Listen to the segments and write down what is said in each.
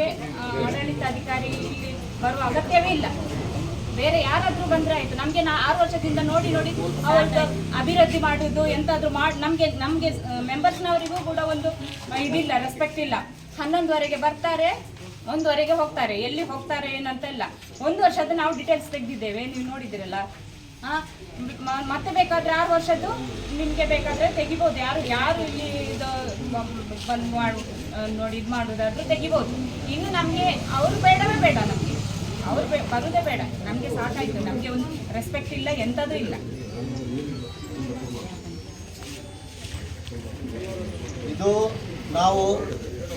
ನಮಗೆ ಆಡಳಿತಾಧಿಕಾರಿ ಇಲ್ಲಿ ಬರುವ ಅಗತ್ಯವೇ ಇಲ್ಲ. ಬೇರೆ ಯಾರಾದ್ರೂ ಬಂದ್ರೆ ಆಯ್ತು. ನಮಗೆ ನಾ ಆರು ವರ್ಷದಿಂದ ನೋಡಿ ನೋಡಿ ಅವರದ್ದು ಅಭಿವೃದ್ಧಿ ಮಾಡುದು ಎಂತಾದ್ರೂ ಮಾಡಿ ನಮಗೆ ನಮ್ಗೆ ಮೆಂಬರ್ಸ್ನವರಿಗೂ ಕೂಡ ಒಂದು ಇದಿಲ್ಲ ರೆಸ್ಪೆಕ್ಟ್ ಇಲ್ಲ. ಹನ್ನೊಂದುವರೆಗೆ ಬರ್ತಾರೆ ಒಂದುವರೆಗೆ ಹೋಗ್ತಾರೆ. ಎಲ್ಲಿ ಹೋಗ್ತಾರೆ ಏನಂತ ಇಲ್ಲ. ಒಂದು ವರ್ಷದ ನಾವು ಡೀಟೇಲ್ಸ್ ತೆಗೆದಿದ್ದೇವೆ. ನೀವು ನೋಡಿದಿರಲ್ಲ ಮತ್ತೆ ಬೇಕಾದ್ರೆ ಆರು ವರ್ಷದ್ದು ನಿಮಗೆ ಬೇಕಾದ್ರೆ ತೆಗಿಬೋದು. ಯಾರು ಯಾರು ಇಲ್ಲಿ ಇದು ಬಂದು ಮಾಡು ಆ, ನೋಡಿ ಇದು ಮಾಡೋದಾದ್ರೂ ತೆಗಿಬೋದು. ಇನ್ನು ನಮಗೆ ಅವರು ಬೇಡವೇ ಬೇಡ ನಮಗೆ. ಅವರು ಬರುದೇ ಬೇಡ. ನಮಗೆ ಸಾಕಾಯ್ತು. ನಮಗೆ ಒಂದು ರೆಸ್ಪೆಕ್ಟ್ ಇಲ್ಲ ಎಂಥದ್ದು ಇಲ್ಲ. ಇದು ನಾವು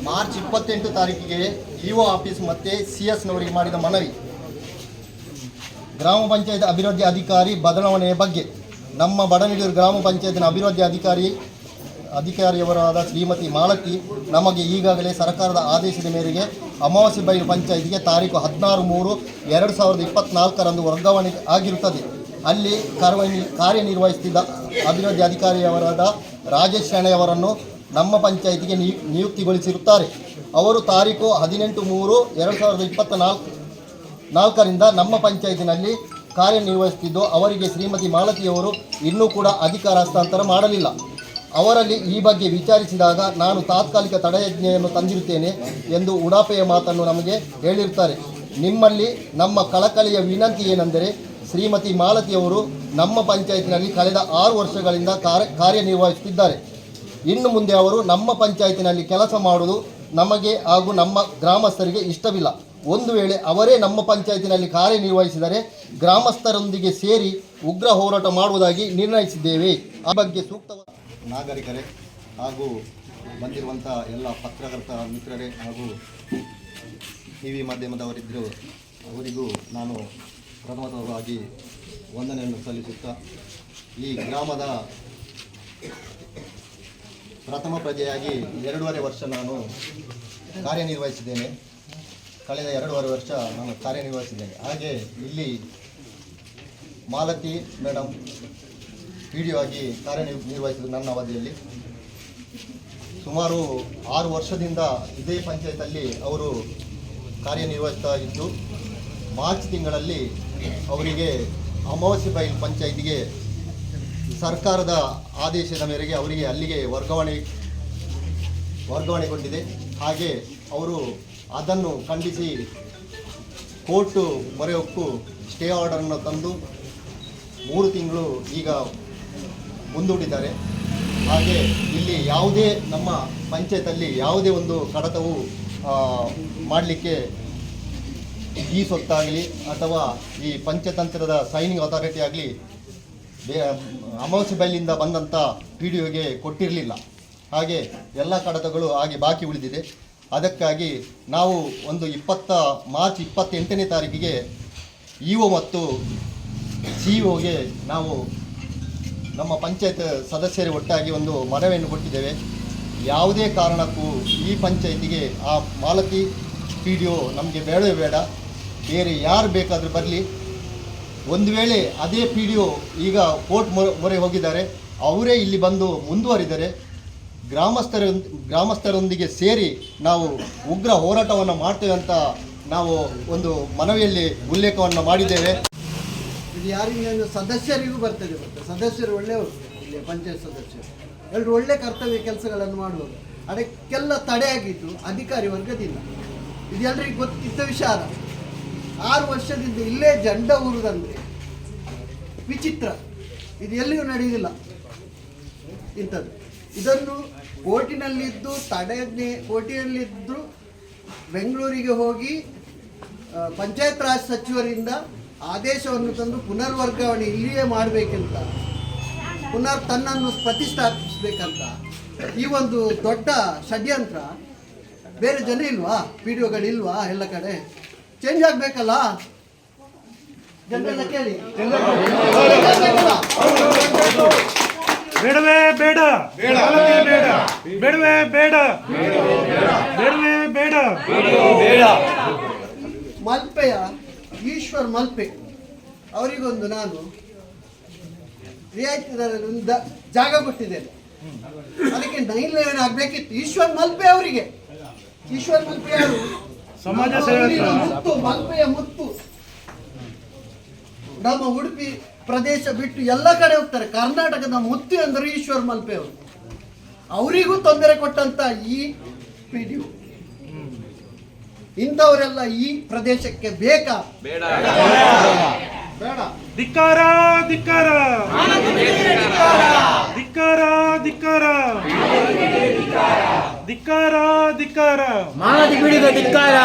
ಮಾರ್ಚ್ ಇಪ್ಪತ್ತೆಂಟು ತಾರೀಕಿಗೆ ಇ ಒ ಆಫೀಸ್ ಮತ್ತು ಸಿ ಎಸ್ನವರಿಗೆ ಮಾಡಿದ ಮನವಿ. ಗ್ರಾಮ ಪಂಚಾಯತ್ ಅಭಿವೃದ್ಧಿ ಅಧಿಕಾರಿ ಬದಲಾವಣೆಯ ಬಗ್ಗೆ ನಮ್ಮ ಬಡನಿಡೂರು ಗ್ರಾಮ ಪಂಚಾಯತ್ನ ಅಭಿವೃದ್ಧಿ ಅಧಿಕಾರಿ ಅಧಿಕಾರಿಯವರಾದ ಶ್ರೀಮತಿ ಮಾಲತಿ ನಮಗೆ ಈಗಾಗಲೇ ಸರ್ಕಾರದ ಆದೇಶದ ಮೇರೆಗೆ ಅಮಾವಾಸ್ಯ ಬೈಲು ಪಂಚಾಯಿತಿಗೆ ತಾರೀಕು ಹದಿನಾರು ಮೂರು ಎರಡು ಸಾವಿರದ ಇಪ್ಪತ್ನಾಲ್ಕರಂದು ವರ್ಗಾವಣೆ ಆಗಿರುತ್ತದೆ. ಅಲ್ಲಿ ಕಾರ್ಯ ಕಾರ್ಯನಿರ್ವಹಿಸುತ್ತಿದ್ದ ಅಭಿವೃದ್ಧಿ ಅಧಿಕಾರಿಯವರಾದ ರಾಜೇಶ್ ಶೆಣೆಯವರನ್ನು ನಮ್ಮ ಪಂಚಾಯಿತಿಗೆ ನಿಯು ನಿಯುಕ್ತಿಗೊಳಿಸಿರುತ್ತಾರೆ. ಅವರು ತಾರೀಕು ಹದಿನೆಂಟು ಮೂರು ಎರಡು ಸಾವಿರದ ಇಪ್ಪತ್ತ ನಾಲ್ಕು ನಾಲ್ಕರಿಂದ ನಮ್ಮ ಪಂಚಾಯತಿನಲ್ಲಿ ಕಾರ್ಯನಿರ್ವಹಿಸುತ್ತಿದ್ದು, ಅವರಿಗೆ ಶ್ರೀಮತಿ ಮಾಲತಿಯವರು ಇನ್ನೂ ಕೂಡ ಅಧಿಕಾರ ಹಸ್ತಾಂತರ ಮಾಡಲಿಲ್ಲ. ಅವರಲ್ಲಿ ಈ ಬಗ್ಗೆ ವಿಚಾರಿಸಿದಾಗ ನಾನು ತಾತ್ಕಾಲಿಕ ತಡೆಯಜ್ಞೆಯನ್ನು ತಂದಿರುತ್ತೇನೆ ಎಂದು ಉಡಾಪೆಯ ಮಾತನ್ನು ನಮಗೆ ಹೇಳಿರುತ್ತಾರೆ. ನಿಮ್ಮಲ್ಲಿ ನಮ್ಮ ಕಳಕಳಿಯ ವಿನಂತಿ ಏನೆಂದರೆ, ಶ್ರೀಮತಿ ಮಾಲತಿಯವರು ನಮ್ಮ ಪಂಚಾಯತಿನಲ್ಲಿ ಕಳೆದ ಆರು ವರ್ಷಗಳಿಂದ ಕಾರ್ಯ, ಕಾರ್ಯನಿರ್ವಹಿಸುತ್ತಿದ್ದಾರೆ. ಇನ್ನು ಮುಂದೆ ಅವರು ನಮ್ಮ ಪಂಚಾಯತಿನಲ್ಲಿ ಕೆಲಸ ಮಾಡುವುದು ನಮಗೆ ಹಾಗೂ ನಮ್ಮ ಗ್ರಾಮಸ್ಥರಿಗೆ ಇಷ್ಟವಿಲ್ಲ. ಒಂದು ವೇಳೆ ಅವರೇ ನಮ್ಮ ಪಂಚಾಯತಿನಲ್ಲಿ ಕಾರ್ಯನಿರ್ವಹಿಸಿದರೆ ಗ್ರಾಮಸ್ಥರೊಂದಿಗೆ ಸೇರಿ ಉಗ್ರ ಹೋರಾಟ ಮಾಡುವುದಾಗಿ ನಿರ್ಣಯಿಸಿದ್ದೇವೆ. ಆ ಬಗ್ಗೆ ಸೂಕ್ತ ನಾಗರಿಕರೇ ಹಾಗೂ ಬಂದಿರುವಂಥ ಎಲ್ಲ ಪತ್ರಕರ್ತ ಮಿತ್ರರೇ ಹಾಗೂ ಟಿ ವಿ ಮಾಧ್ಯಮದವರಿದ್ದರು ಅವರಿಗೂ ನಾನು ಪ್ರಥಮವಾಗಿ ವಂದನೆಯನ್ನು ಸಲ್ಲಿಸುತ್ತಾ, ಈ ಗ್ರಾಮದ ಪ್ರಥಮ ಪ್ರಜೆಯಾಗಿ ಎರಡೂವರೆ ವರ್ಷ ನಾನು ಕಾರ್ಯನಿರ್ವಹಿಸಿದ್ದೇನೆ. ಕಳೆದ ಎರಡೂವರೆ ವರ್ಷ ನಾನು ಕಾರ್ಯನಿರ್ವಹಿಸಿದ್ದೇನೆ. ಹಾಗೆ ಇಲ್ಲಿ ಮಾಲತಿ ಮೇಡಮ್ ಪಿ ಆಗಿ ಕಾರ್ಯನಿರ್ವಹಿಸಿದ್ರು ನನ್ನ ಅವಧಿಯಲ್ಲಿ ಸುಮಾರು ಆರು ವರ್ಷದಿಂದ ಇದೇ ಪಂಚಾಯತಲ್ಲಿ ಅವರು ಕಾರ್ಯನಿರ್ವಹಿಸ್ತಾ ಇದ್ದು ಮಾರ್ಚ್ ತಿಂಗಳಲ್ಲಿ ಅವರಿಗೆ ಅಮಾವಾಸ್ಯ ಬೈಲ್ ಪಂಚಾಯತಿಗೆ ಸರ್ಕಾರದ ಆದೇಶದ ಮೇರೆಗೆ ಅವರಿಗೆ ಅಲ್ಲಿಗೆ ವರ್ಗಾವಣೆ, ವರ್ಗಾವಣೆಗೊಂಡಿದೆ. ಹಾಗೆ ಅವರು ಅದನ್ನು ಖಂಡಿಸಿ ಕೋರ್ಟು ಮೊರೆ ಹೊಕ್ಕು ಸ್ಟೇ ಆರ್ಡರನ್ನು ತಂದು ಮೂರು ತಿಂಗಳು ಈಗ ಮುಂದೂಡಿದ್ದಾರೆ. ಹಾಗೆ ಇಲ್ಲಿ ಯಾವುದೇ ನಮ್ಮ ಪಂಚಾಯತಲ್ಲಿ ಯಾವುದೇ ಒಂದು ಕಡತವು ಮಾಡಲಿಕ್ಕೆ ಈ ಸೊತ್ತಾಗಲಿ ಅಥವಾ ಈ ಪಂಚತಂತ್ರದ ಸೈನಿಂಗ್ ಅಥಾರಿಟಿ ಆಗಲಿ ಅಮಾವಾಸ್ಯೆ ಬೈಲಿಂದ ಬಂದಂಥ ಪಿ ಡಿ ಒಗೆ ಕೊಟ್ಟಿರಲಿಲ್ಲ. ಹಾಗೆ ಎಲ್ಲ ಕಡತಗಳು ಹಾಗೆ ಬಾಕಿ ಉಳಿದಿದೆ. ಅದಕ್ಕಾಗಿ ನಾವು ಒಂದು ಇಪ್ಪತ್ತ, ಮಾರ್ಚ್ ಇಪ್ಪತ್ತೆಂಟನೇ ತಾರೀಕಿಗೆ ಇ ಒ ಮತ್ತು ಸಿ ಒಗೆ ನಾವು ನಮ್ಮ ಪಂಚಾಯತ್ ಸದಸ್ಯರು ಒಟ್ಟಾಗಿ ಒಂದು ಮನವಿಯನ್ನು ಕೊಟ್ಟಿದ್ದೇವೆ. ಯಾವುದೇ ಕಾರಣಕ್ಕೂ ಈ ಪಂಚಾಯತಿಗೆ ಆ ಮಾಲತಿ ಪಿ ಡಿ ಒ ನಮಗೆ ಬೇಡವೇ ಬೇಡ. ಬೇರೆ ಯಾರು ಬೇಕಾದರೂ ಬರಲಿ. ಒಂದು ವೇಳೆ ಅದೇ ಪಿ ಡಿ ಒ ಈಗ ಕೋರ್ಟ್ ಮೊರೆ ಹೋಗಿದ್ದಾರೆ. ಅವರೇ ಇಲ್ಲಿ ಬಂದು ಮುಂದುವರಿದರೆ ಗ್ರಾಮಸ್ಥರ, ಗ್ರಾಮಸ್ಥರೊಂದಿಗೆ ಸೇರಿ ನಾವು ಉಗ್ರ ಹೋರಾಟವನ್ನು ಮಾಡ್ತೇವೆ ಅಂತ ನಾವು ಒಂದು ಮನವಿಯಲ್ಲಿ ಉಲ್ಲೇಖವನ್ನು ಮಾಡಿದ್ದೇವೆ. ಇದು ಯಾರಿಂದ ಅಂದರೆ ಸದಸ್ಯರಿಗೂ ಬರ್ತದೆ ಮತ್ತೆ ಸದಸ್ಯರು ಒಳ್ಳೆಯವರು ಇಲ್ಲಿ ಪಂಚಾಯತ್ ಸದಸ್ಯರು. ಎಲ್ಲರೂ ಒಳ್ಳೆ ಕರ್ತವ್ಯ ಕೆಲಸಗಳನ್ನು ಮಾಡುವರು ಅದಕ್ಕೆಲ್ಲ ತಡೆಯಾಗಿತ್ತು ಅಧಿಕಾರಿ ವರ್ಗದಿಂದ. ಇದು ಎಲ್ರಿಗೂ ಗೊತ್ತಿದ್ದ ವಿಚಾರ. ಆರು ವರ್ಷದಿಂದ ಇಲ್ಲೇ ಜಂಡ ಊರುದಂತೆ ವಿಚಿತ್ರ. ಇದು ಎಲ್ಲಿಯೂ ನಡೆಯುವುದಿಲ್ಲ ಇಂಥದ್ದು. ಇದನ್ನು ಕೋರ್ಟಿನಲ್ಲಿದ್ದು ತಡೆದೇ ಕೋರ್ಟಿನಲ್ಲಿದ್ದು ಬೆಂಗಳೂರಿಗೆ ಹೋಗಿ ಪಂಚಾಯತ್ ರಾಜ್ ಸಚಿವರಿಂದ ಆದೇಶವನ್ನು ತಂದು ಪುನರ್ವರ್ಗಾವಣೆ ಇಲ್ಲಿಯೇ ಮಾಡಬೇಕಂತ ಪುನರ್ ತನ್ನನ್ನು ಪ್ರತಿಷ್ಠಾಪಿಸಬೇಕಂತ ಈ ಒಂದು ದೊಡ್ಡ ಷಡ್ಯಂತ್ರ ಬೇರೆ ಜನ ಇಲ್ವಾ? ಪಿ ಡಿ ಇಲ್ವಾ ಎಲ್ಲ ಕಡೆ? ಚೇಂಜ್ ಆಗಬೇಕಲ್ಲ? ಜನರೆಲ್ಲ ಕೇಳಿ. ಆಗ್ಬೇಕಲ್ಲ? ಬೇಡವೇ ಬೇಡ. ಬೇಡವೇ ಬೇಡ. ಬೇಡವೇ ಬೇಡ. ಬೇಡವೇ ಬೇಡ. ಮಲ್ಪೆಯ ಈಶ್ವರ್ ಮಲ್ಪೆ ಅವರಿಗೊಂದು ನಾನು ರಿಯಾಯಿತಿ ದರದಲ್ಲಿ ಒಂದು ಜಾಗ ಕೊಟ್ಟಿದ್ದೇನೆ. ಅದಕ್ಕೆ ನೈನ್ ಲೆವೆನ್ ಆಗಬೇಕಿತ್ತು. ಈಶ್ವರ್ ಮಲ್ಪೆ ಅವರಿಗೆ. ಈಶ್ವರ್ ಮಲ್ಪೆ ಅವರು ಸಮಾಜ ಮುತ್ತು ಮಲ್ಪೆಯ ಮುತ್ತು. ನಮ್ಮ ಉಡುಪಿ ಪ್ರದೇಶ ಬಿಟ್ಟು ಎಲ್ಲ ಕಡೆ ಹೋಗ್ತಾರೆ. ಕರ್ನಾಟಕದ ಮುತ್ತು ಅಂದ್ರೆ ಈಶ್ವರ್ ಮಲ್ಪೆ ಅವರು. ಅವರಿಗೂ ತೊಂದರೆ ಕೊಟ್ಟಂತ ಈ ಪಿಡಿಯು ಇಂಥವರೆಲ್ಲ ಈ ಪ್ರದೇಶಕ್ಕೆ ಬೇಕಾ? ಬೇಡ. ಧಿಕ್ಕಾರ ಧಿಕ್ಕಾರ. ಧಿಕ್ಕಾರ ಧಿಕ್ಕಾರ. ಧಿಕ್ಕಾರ ಧಿಕ್ಕಾರ. ಮಾನದಿ ಬಿಡಿದ ಧಿಕ್ಕಾರ.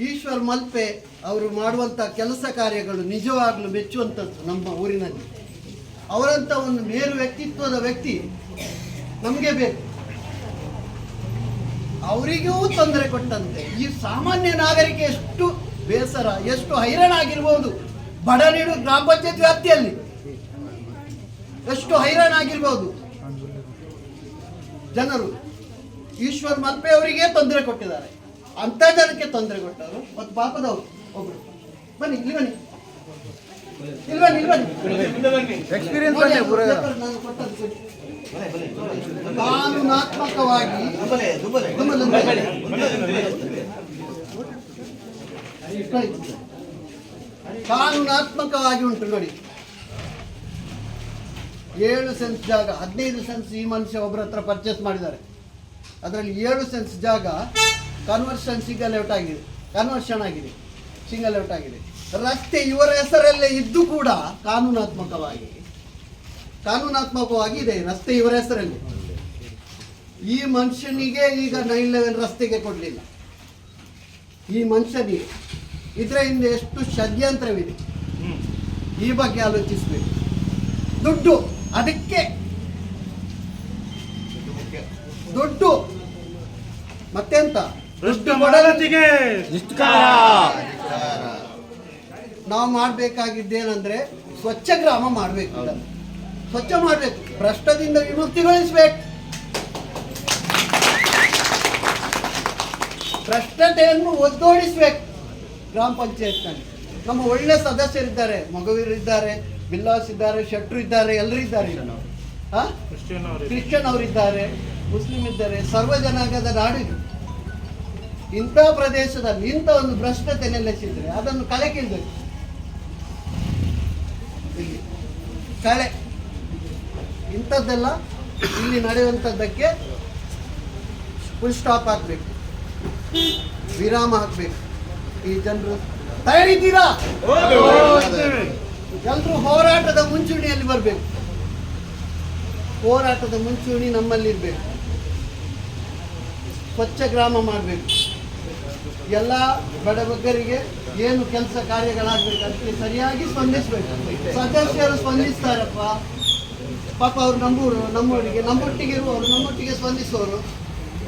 ಈಶ್ವರ್ ಮಲ್ಪೆ ಅವರು ಮಾಡುವಂತ ಕೆಲಸ ಕಾರ್ಯಗಳು ನಿಜವಾಗ್ಲೂ ಮೆಚ್ಚುವಂಥದ್ದು ನಮ್ಮ ಊರಿನಲ್ಲಿ. ಅವರಂತ ಒಂದು ಮೇರು ವ್ಯಕ್ತಿತ್ವದ ವ್ಯಕ್ತಿ ನಮಗೆ ಬೇಕು. ಅವರಿಗೂ ತೊಂದರೆ ಕೊಟ್ಟಂತೆ. ಈ ಸಾಮಾನ್ಯ ನಾಗರಿಕ ಎಷ್ಟು ಬೇಸರ ಎಷ್ಟು ಹೈರಾಣ ಆಗಿರ್ಬೋದು ಬಡನೀಡು ಗ್ರಾಮ ಪಂಚಾಯತ್ ವ್ಯಾಪ್ತಿಯಲ್ಲಿ. ಎಷ್ಟು ಹೈರಾಣ ಆಗಿರ್ಬೋದು ಜನರು ಈಶ್ವರ್ ಮಲ್ಪೆ ಅವರಿಗೆ ತೊಂದರೆ ಕೊಟ್ಟಿದ್ದಾರೆ. ಅಂತ ಜನಕ್ಕೆ ತೊಂದರೆ ಕೊಟ್ಟರು ಮತ್ತು ಪಾಪದವರು ಒಬ್ರು. ಬನ್ನಿ ಇಲ್ಲಿ ಬನ್ನಿ. ಇಲ್ಲಿ ಬನ್ನಿ ಇಲ್ಲಿ ಬನ್ನಿ. ಎಕ್ಸ್ಪೀರಿಯನ್ಸ್ ನೋಡಿ, ನಾನು ಕೊಟ್ಟದ್ದು. ಕಾನೂನಾತ್ಮಕವಾಗಿ. ಕಾನೂನಾತ್ಮಕವಾಗಿ ಉಂಟು ನೋಡಿ. ಏಳು ಸೆನ್ಸ್ ಜಾಗ, ಹದಿನೈದು ಸೆನ್ಸ್ ಈ ಮನುಷ್ಯ ಒಬ್ಬರ ಹತ್ರ ಪರ್ಚೇಸ್ ಮಾಡಿದ್ದಾರೆ. ಅದರಲ್ಲಿ ಏಳು ಸೆನ್ಸ್ ಜಾಗ ಕನ್ವರ್ಷನ್ ಸಿಂಗಲ್ ಔಟ್ ಆಗಿದೆ. ಕನ್ವರ್ಷನ್ ಆಗಿದೆ. ಸಿಂಗಲ್ ಔಟ್ ಆಗಿದೆ. ರಸ್ತೆ ಇವರ ಹೆಸರಲ್ಲೇ ಇದ್ದು ಕೂಡ ಕಾನೂನಾತ್ಮಕವಾಗಿ ಕಾನೂನಾತ್ಮಕವಾಗಿ ಇದೆ ರಸ್ತೆ ಇವರ ಹೆಸರಲ್ಲಿ. ಈ ಮನುಷ್ಯನಿಗೆ ಈಗ ನೈನ್ ಲೆವೆನ್ ರಸ್ತೆಗೆ ಕೊಡಲಿಲ್ಲ. ಈ ಮನುಷ್ಯನಿಗೆ. ಇದರ ಹಿಂದೆ ಎಷ್ಟು ಷಡ್ಯಂತ್ರವಿದೆ. ಈ ಬಗ್ಗೆ ಆಲೋಚಿಸಬೇಕು. ದುಡ್ಡು ಅದಕ್ಕೆ. ದುಡ್ಡು. ಮತ್ತೆಂತ ನಾವು ಮಾಡಬೇಕಾಗಿದ್ದೇನೆಂದ್ರೆ ಸ್ವಚ್ಛ ಗ್ರಾಮ ಮಾಡಬೇಕು. ಸ್ವಚ್ಛ ಮಾಡಬೇಕು. ಭ್ರಷ್ಟದಿಂದ ವಿಮುಕ್ತಿಗೊಳಿಸಬೇಕು. ಭ್ರಷ್ಟತೆಯನ್ನು ಒದ್ದೋಡಿಸ್ಬೇಕು ಗ್ರಾಮ ಪಂಚಾಯತ್ನಲ್ಲಿ. ನಮ್ಮ ಒಳ್ಳೆ ಸದಸ್ಯರಿದ್ದಾರೆ ಮಗುವಿರಿದ್ದಾರೆ ಬಿಲ್ಲಾಸ್ ಇದ್ದಾರೆ ಶೆಟ್ರು ಇದ್ದಾರೆ ಎಲ್ಲರೂ ಇದ್ದಾರೆ ಕ್ರಿಶ್ಚಿಯನ್ ಅವರು ಕ್ರಿಶ್ಚಿಯನ್ ಅವರಿದ್ದಾರೆ ಮುಸ್ಲಿಂ ಇದ್ದಾರೆ ಸರ್ವ ಜನಾಂಗದ ನಾಡಿದ್ರು ಇಂಥ ಪ್ರದೇಶದಲ್ಲಿ ಇಂಥ ಒಂದು ಭ್ರಷ್ಟತೆ ನೆಲೆಸಿದ್ರೆ ಅದನ್ನು ಕಳೆ ಕೀಳ್ಬೇಕು. ಇಲ್ಲಿ. ಕಳೆ ಇಂಥದ್ದೆಲ್ಲ ಇಲ್ಲಿ ನಡೆಯುವಂಥದ್ದಕ್ಕೆ ಫುಲ್ ಸ್ಟಾಪ್ ಹಾಕ್ಬೇಕು ವಿರಾಮ ಹಾಕ್ಬೇಕು. ಈ ಜನರು ತಯಾರಿದ್ದೀರಾ? ಎಲ್ಲರೂ ಹೋರಾಟದ ಮುಂಚೂಣಿಯಲ್ಲಿ ಬರಬೇಕು. ಹೋರಾಟದ ಮುಂಚೂಣಿ ನಮ್ಮಲ್ಲಿ ಇರಬೇಕು. ಸ್ವಚ್ಛ ಗ್ರಾಮ ಮಾಡಬೇಕು. ಎಲ್ಲ ಬಡಬಗ್ಗರಿಗೆ ಏನು ಕೆಲಸ ಕಾರ್ಯಗಳಾಗಬೇಕಂತ ಸರಿಯಾಗಿ ಸ್ಪಂದಿಸಬೇಕು. ಸದಸ್ಯರು ಸ್ಪಂದಿಸ್ತಾರಪ್ಪ. ಪಾಪ ಅವರು ನಮ್ಮೂರು ನಮ್ಮೊಟ್ಟಿಗೆ ನಮ್ಮೊಟ್ಟಿಗೆ ಇರುವವರು ನಮ್ಮೊಟ್ಟಿಗೆ ಸ್ಪಂದಿಸುವವರು.